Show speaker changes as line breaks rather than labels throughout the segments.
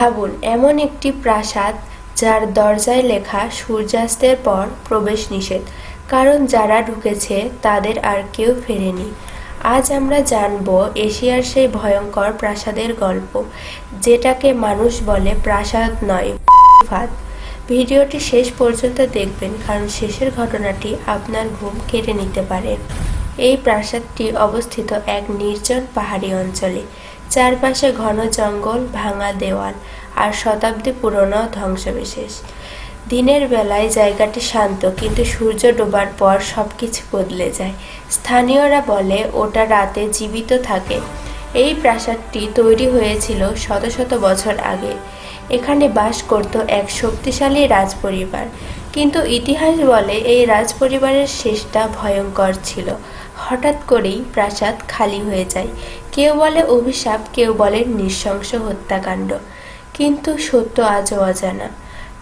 ভাবুন, এমন একটি প্রাসাদ যার দরজায় লেখা সূর্যাস্তের পর প্রবেশ নিষেধ। কারণ যারা ঢুকেছে তাদের আর কেউ ফেরেনি। আজ আমরা জানব এশিয়ার সেই ভয়ঙ্কর প্রাসাদের গল্প, যেটাকে মানুষ বলে প্রাসাদ নয় ফাঁদ ভিডিওটি শেষ পর্যন্ত দেখবেন, কারণ শেষের ঘটনাটি আপনার ঘুম কেড়ে নিতে পারে। এই প্রাসাদটি অবস্থিত এক নির্জন পাহাড়ি অঞ্চলে। চারপাশে ঘন জঙ্গল, ভাঙা দেওয়াল আর শতাব্দী পুরনো ধ্বংসবিশেষ। দিনের বেলায় জায়গাটি শান্ত, কিন্তু সূর্য ডোবার পর সব কিছু বদলে যায়। স্থানীয়রা বলে, ওটা রাতে জীবিত থাকে। এই প্রাসাদটি তৈরি হয়েছিল শত শত বছর আগে। এখানে বাস করত এক শক্তিশালী রাজপরিবার। কিন্তু ইতিহাস বলে, এই রাজপরিবারের শেষটা ভয়ঙ্কর ছিল। হঠাৎ করেই প্রাসাদ খালি হয়ে যায়। কেউ বলে অভিশাপ, কেউ বলে নৃশংস হত্যাকাণ্ড। কিন্তু সত্য আজও অজানা।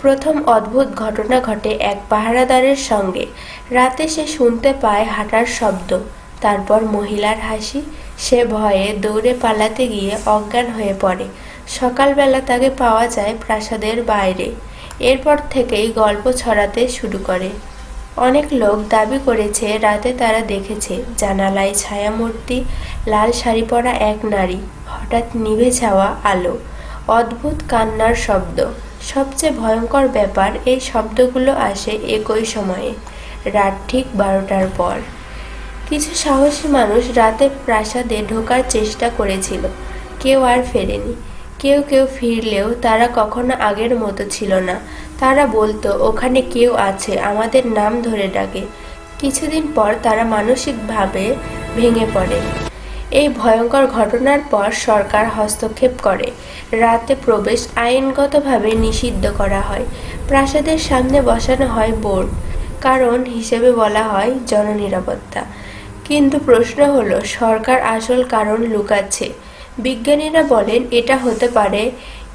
প্রথম অদ্ভুত ঘটনা ঘটে এক পাহারাদারের সঙ্গে। রাতে সে শুনতে পায় হাঁটার শব্দ। তারপর মহিলার হাসি। সে ভয়ে দৌড়ে পালাতে গিয়ে অজ্ঞান হয়ে পড়ে। সকালবেলা তাকে পাওয়া যায় প্রাসাদের বাইরে। এরপর থেকেই গল্প ছড়াতে শুরু করে। অনেক লোক দাবি করেছে, রাতে তারা দেখেছে জানালায় ছায়ামূর্তি, লাল শাড়ি পরা এক নারী, হঠাৎ নিভে যাওয়া আলো, অদ্ভুত কান্নার শব্দ। সবচেয়ে ভয়ঙ্কর ব্যাপার, এই শব্দগুলো আসে একই সময়ে, রাত ঠিক বারোটার পর। কিছু সাহসী মানুষ রাতে প্রাসাদে ঢোকার চেষ্টা করেছিল, কেউ আর ফেরেনি। কেউ কেউ ফিরলেও তারা কখনো আগের মতো ছিল না। তারা বলতো, ওখানে কেউ আছে, আমাদের নাম ধরে ডাকে। কিছুদিন পর তারা মানসিকভাবে ভেঙে পড়ে। এই ভয়ঙ্কর ঘটনার পর সরকার হস্তক্ষেপ করে। রাতে প্রবেশ আইনগতভাবে নিষিদ্ধ করা হয়। প্রাসাদের সামনে বসানো হয় বোর্ড, কারণ হিসেবে বলা হয় জননিরাপত্তা। কিন্তু প্রশ্ন হলো, সরকার আসল কারণ লুকাচ্ছে? বিজ্ঞানীরা বলেন, এটা হতে পারে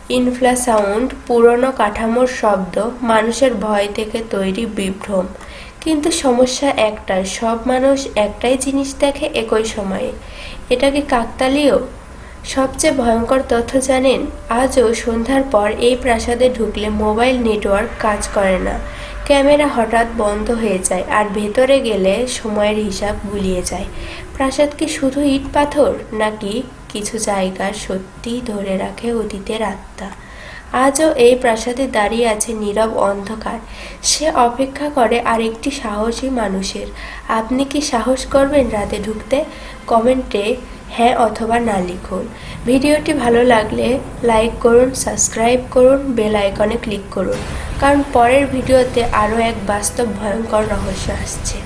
ইনফ্লাসাউন্ড, পুরনো কাঠামোর শব্দ, মানুষের ভয় থেকে তৈরি বিভ্রম। কিন্তু সমস্যা একটা সব মানুষ একটাই জিনিস দেখে একই সময়ে। এটা কি কাকতালীয়? সবচেয়ে ভয়ঙ্কর তথ্য জানেন, আজও সন্ধ্যার পর এই প্রাসাদে ঢুকলে মোবাইল নেটওয়ার্ক কাজ করে না। ক্যামেরা হঠাৎ বন্ধ হয়ে যায় আর ভেতরে গেলে সময়ের হিসাব গুলিয়ে যায়। প্রাসাদ কি শুধু ইট পাথর, নাকি কিছু জায়গা সত্যিই ধরে রাখে অতীতের আত্মা? আজও এই প্রাসাদে দাঁড়িয়ে আছে নীরব অন্ধকার। সে অপেক্ষা করে আরেকটি সাহসী মানুষের। আপনি কি সাহস করবেন রাতে ঢুকতে? কমেন্টে হ্যাঁ অথবা না লিখুন। ভিডিওটি ভালো লাগলে লাইক করুন, সাবস্ক্রাইব করুন, বেল আইকনে ক্লিক করুন। কারণ পরের ভিডিওতে আরও এক বাস্তব ভয়ঙ্কর রহস্য আসছে।